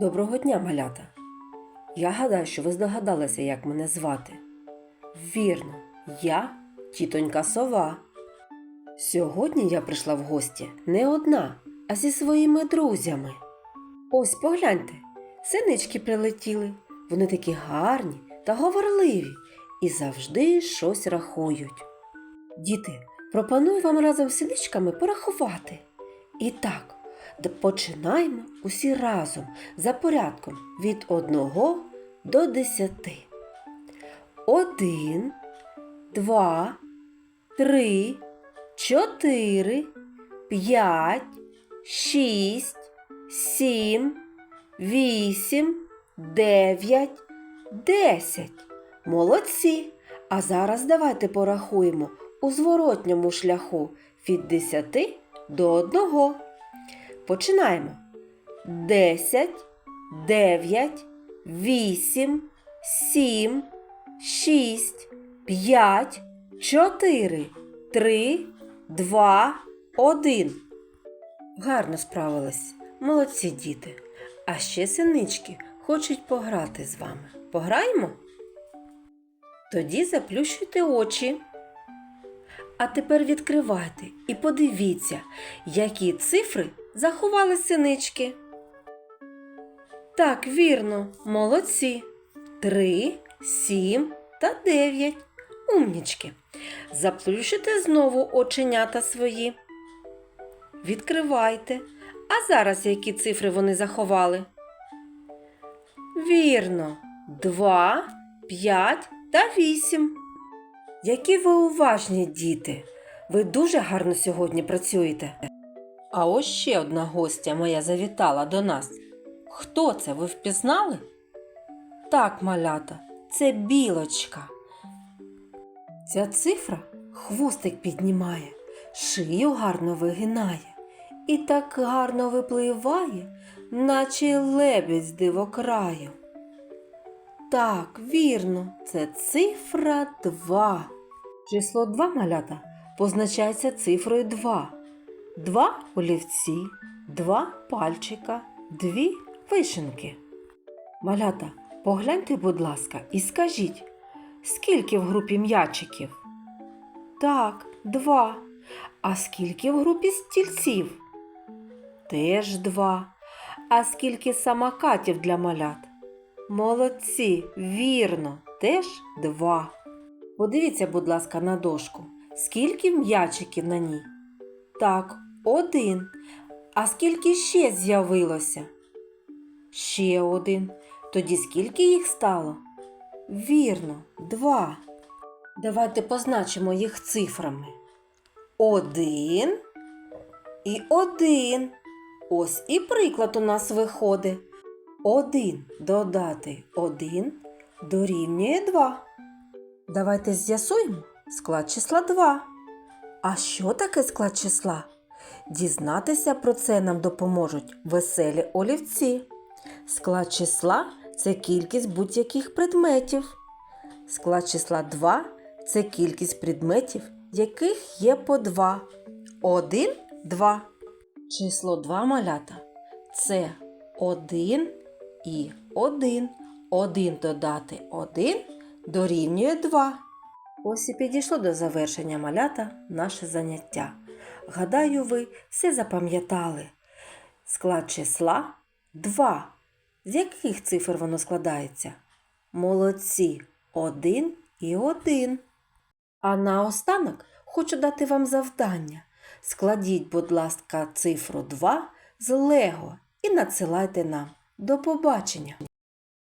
Доброго дня, малята! Я гадаю, що ви здогадалися, як мене звати. Вірно, я тітонька сова. Сьогодні я прийшла в гості не одна, а зі своїми друзями. Ось погляньте, синички прилетіли. Вони такі гарні та говорливі і завжди щось рахують. Діти, пропоную вам разом з синичками порахувати. І так, починаємо усі разом за порядком від 1 до 10. 1, 2, 3, 4, 5, 6, 7, 8, 9, 10. Молодці! А зараз давайте порахуємо у зворотньому шляху від 10 до 1. Починаємо. 10, 9, 8, 7, 6, 5, 4, 3, 2, 1. Гарно справились. Молодці діти. А ще синички хочуть пограти з вами. Пограємо? Тоді заплющуйте очі. А тепер відкривайте і подивіться, які цифри заховали синички. Так, вірно, молодці. Три, сім та дев'ять. Умнічки. Заплющите знову оченята свої. Відкривайте. А зараз які цифри вони заховали? Вірно, два, п'ять та вісім. Які ви уважні діти! Ви дуже гарно сьогодні працюєте. А ось ще одна гостя моя завітала до нас. Хто це ви впізнали? Так, малята, це білочка. Ця цифра хвостик піднімає, шию гарно вигинає і так гарно випливає, наче лебідь з дивокраю. Так, вірно, це цифра 2. Число 2 малята позначається цифрою 2. Два олівці, два пальчика, дві вишенки. Малята, погляньте, будь ласка, і скажіть, скільки в групі м'ячиків? Так, два. А скільки в групі стільців? Теж два. А скільки самокатів для малят? Молодці, вірно, теж два. Подивіться, будь ласка, на дошку. Скільки м'ячиків на ній? Так, один. А скільки ще з'явилося? Ще один. Тоді скільки їх стало? Вірно, два. Давайте позначимо їх цифрами. Один і один. Ось і приклад у нас виходить. Один додати один дорівнює два. Давайте з'ясуємо склад числа 2. А що таке склад числа? Дізнатися про це нам допоможуть веселі олівці. Склад числа це кількість будь-яких предметів. Склад числа 2 це кількість предметів, яких є по 2. 1, 2. Число 2 малята це 1 і 1. 1 додати 1 дорівнює 2. Ось і підійшло до завершення малята наше заняття. Гадаю, ви все запам'ятали. Склад числа 2. З яких цифр воно складається? Молодці 1 і 1. А наостанок хочу дати вам завдання. Складіть, будь ласка, цифру 2 з Лего і надсилайте нам. До побачення!